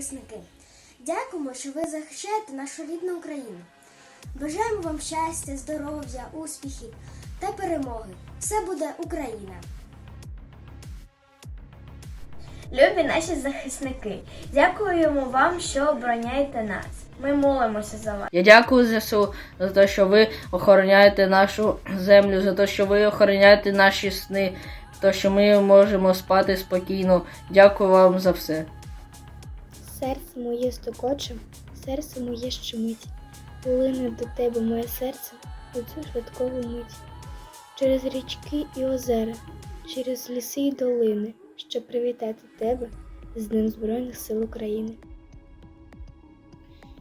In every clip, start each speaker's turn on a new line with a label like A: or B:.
A: захисники. Дякуємо, що ви захищаєте нашу рідну Україну. Бажаємо вам щастя, здоров'я, успіхів та перемоги. Все буде Україна!
B: Любі наші захисники, дякуємо вам, що обороняєте нас. Ми молимося за вас.
C: Я дякую ЗСУ за те, що ви охороняєте нашу землю, за те, що ви охороняєте наші сни, за те, що ми можемо спати спокійно. Дякую вам за все.
D: Серце моє стокоче, серце моє щемить, лине до тебе моє серце у цю швидкову мить. Через річки і озера, через ліси й долини, щоб привітати тебе з Днем Збройних сил України.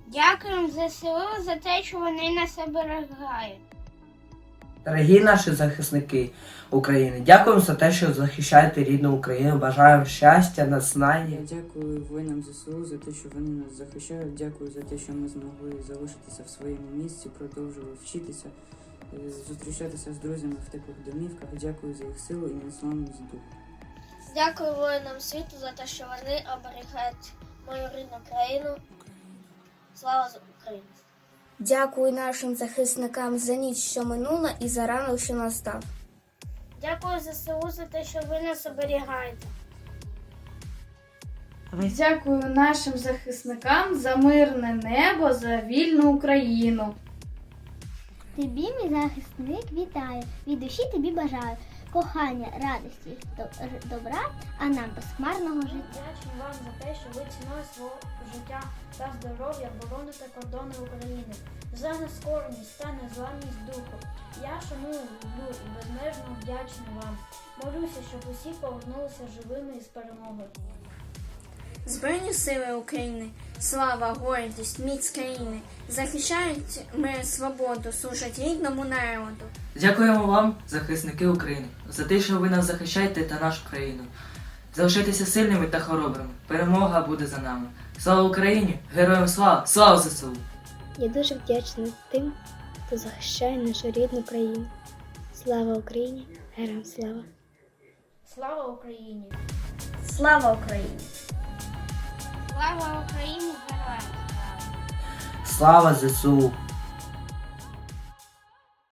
E: Дякуємо ЗСУ за те, що вони нас оберігають.
F: Дорогі наші захисники України, дякуємо за те, що захищаєте рідну Україну. Бажаємо щастя,
G: Я
F: наснання.
G: дякую воїнам ЗСУ за те, що вони нас захищають. Дякую за те, що ми змогли залишитися в своєму місці, продовжили вчитися, е, зустрічатися з друзями в теплих домівках. Дякую за їх силу і незламність духу.
E: Дякую воїнам світу за те, що вони оберігають мою рідну країну. Слава Україні!
A: Дякую нашим захисникам за ніч, що минула, і за ранок, що настав.
E: Дякую ЗСУ за те, що ви нас оберігаєте.
H: Дякую нашим захисникам за мирне небо, за вільну Україну.
I: Тобі, мій захисник, вітаю. Від душі тобі бажаю кохання, радості, до- добра, а нам безхмарного життя.
B: Вдячні вам за те, що ви ціною свого життя та здоров'я бороните кордони України. За нескореність та незламність духу. Я шаную, люблю і безмежно вдячний вам. Молюся, щоб усі повернулися живими із перемогою.
J: Збройні сили України, слава, гордість, міць країни захищають мир, свободу, служать рідному народу.
F: Дякуємо вам, захисники України, за те, що ви нас захищаєте та нашу країну. Залишайтеся сильними та хоробрими. Перемога буде за нами. Слава Україні! Героям слава! Слава ЗСУ!
D: Я дуже вдячна тим, хто захищає нашу рідну країну. Слава Україні! Героям слава!
B: Слава Україні! Слава Україні!
E: Слава Україні! Героям слава!
F: ЗСУ!